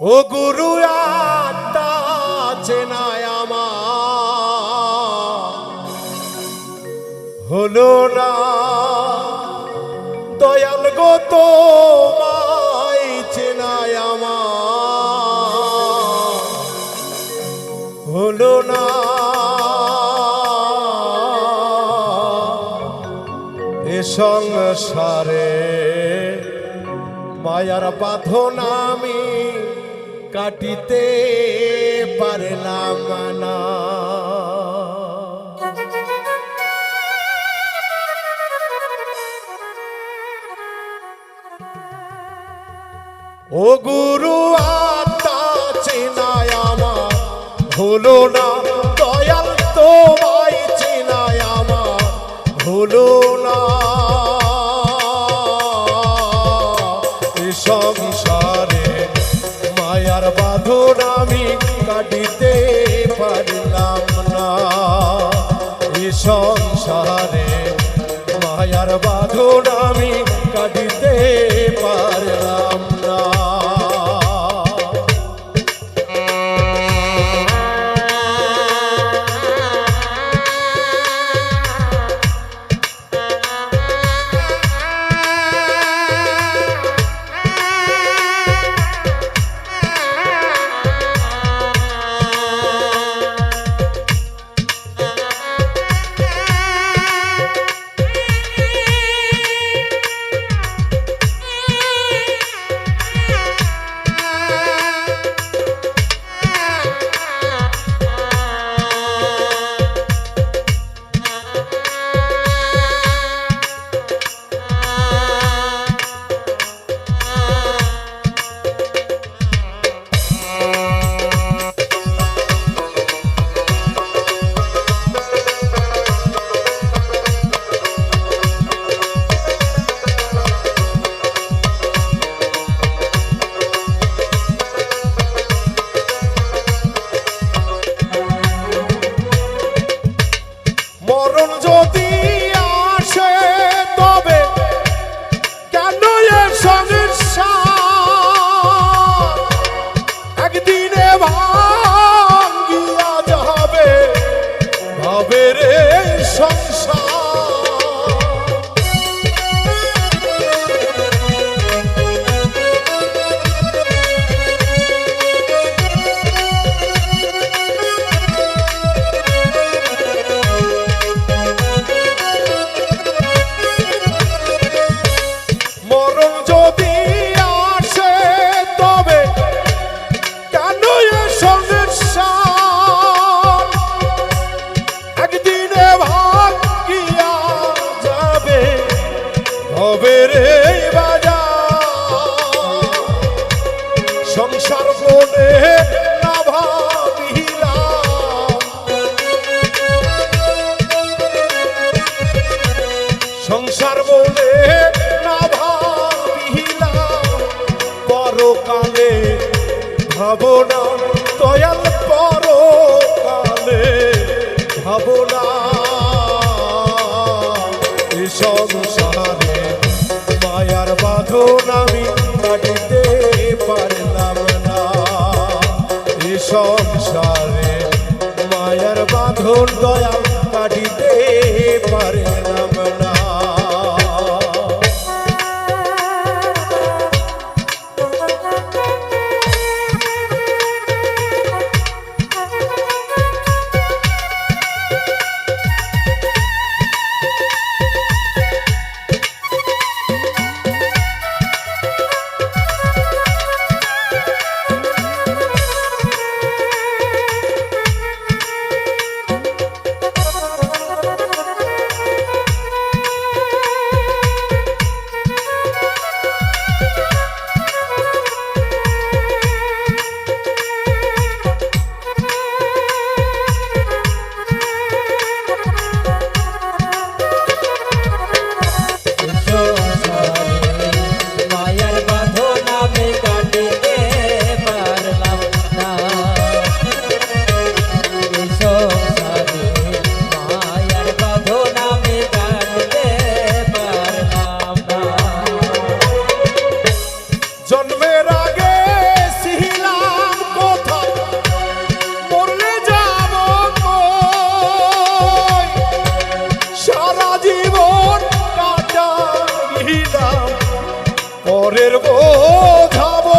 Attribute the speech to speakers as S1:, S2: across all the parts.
S1: ও গুরু, আত্মা চেনায় আমার। হলো না, দয়াল গো, তোমায় চেনায় আমার। হলো না, এ সংসারে মায়ার বাঁধন আমি কাটিতে পারলাম না। ও গুরু, আত্মা চেনায় আমার। হলো না, দয়াল তোমায় চেনায় আমার। হলো বাঁধন আমি কাটিতে পারলাম না। সংসারে মায়ার বাঁধন আমি মরণ যদি ভাবনা। এ সংসারে মায়ার বাঁধন আমি কাটিতে পারলাম না। এ সংসারে মায়ার বাঁধন দয়াল আজীবন কাটাইলাম। পরের বোঝাবো।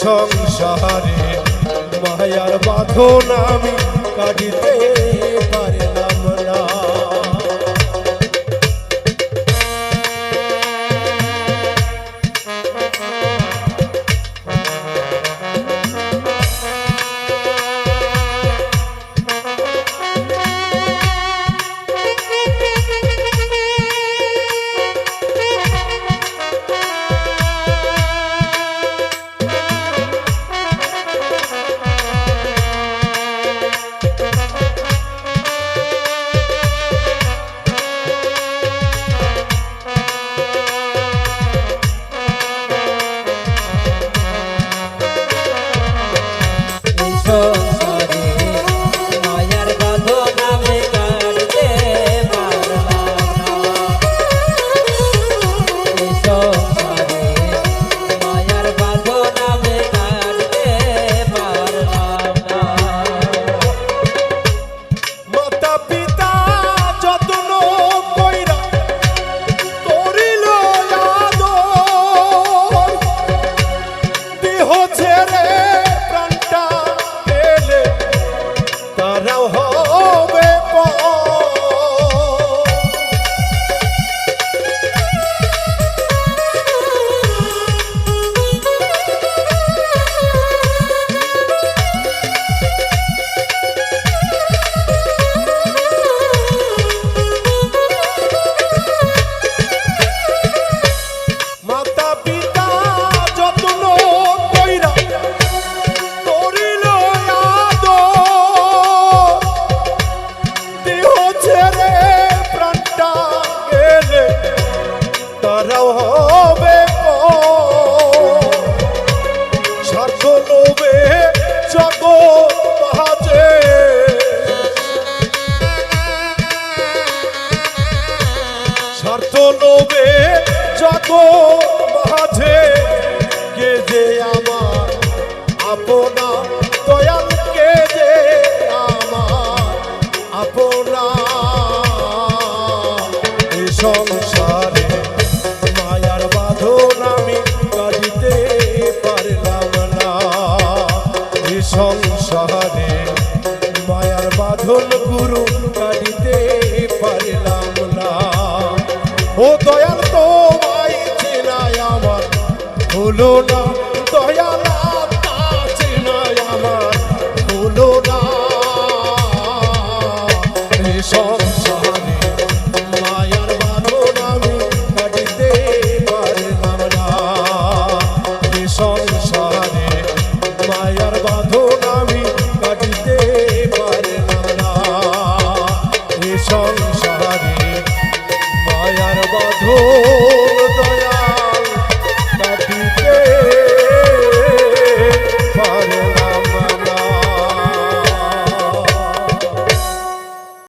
S1: সংসারে মায়ার বাঁধন আমি কাটিতে স্বার্থ লোভে যত মাঝে কে যে আমার আপনা no, no.